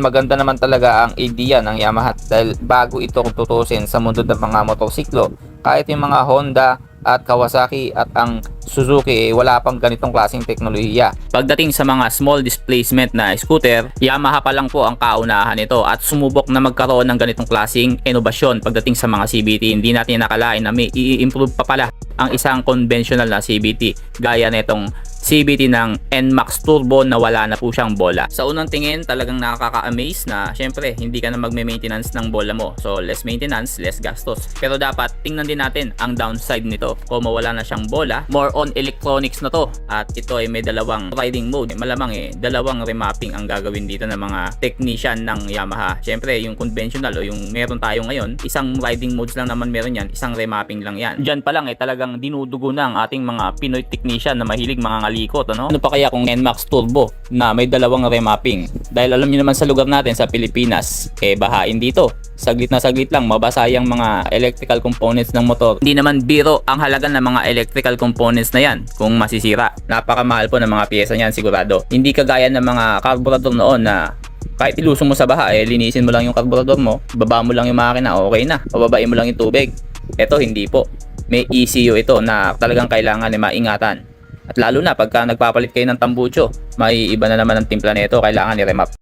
Maganda naman talaga ang idea ng Yamaha dahil bago ito tutusin sa mundo ng mga motorsiklo. Kahit yung mga Honda at Kawasaki at ang Suzuki eh, wala pang ganitong klaseng teknolohiya. Pagdating sa mga small displacement na scooter, Yamaha pa lang po ang kaunahan nito at sumubok na magkaroon ng ganitong klaseng inobasyon pagdating sa mga CBT. Hindi natin nakalain na may i-improve pa pala ang isang conventional na CBT gaya nitong CBT ng NMAX Turbo na wala na po siyang bola. Sa unang tingin, talagang nakaka-amaze na syempre hindi ka na magme-maintenance ng bola mo. So less maintenance, less gastos. Pero dapat tingnan din natin ang downside nito. Kung mawala na siyang bola, more on electronics na to. At ito ay may dalawang riding mode. Malamang eh, dalawang remapping ang gagawin dito ng mga technician ng Yamaha. Syempre, yung conventional o yung meron tayo ngayon, isang riding modes lang naman meron yan, isang remapping lang yan. Diyan pa lang eh, talagang dinudugo na ang ating mga Pinoy technician na mahilig mga ngalikot. Ano? ano pa kaya kung NMAX Turbo na may dalawang remapping? Dahil alam niyo naman sa lugar natin sa Pilipinas, eh bahain dito. Saglit na saglit lang, mabasa yung mga electrical components ng motor. Hindi naman biro ang halaga ng mga electrical components na yan kung masisira. Napakamahal po ng mga pyesa niyan sigurado. Hindi kagaya ng mga carburetor noon na kahit ilusong mo sa baha, eh, linisin mo lang yung carburetor mo, baba mo lang yung makina, okay na. Pababain mo lang yung tubig. Ito hindi po. May ECU ito na talagang kailangan na maingatan. At lalo na pagka nagpapalit kayo ng tambucho, may iba na naman ang timpla nito, kailangan i-remap.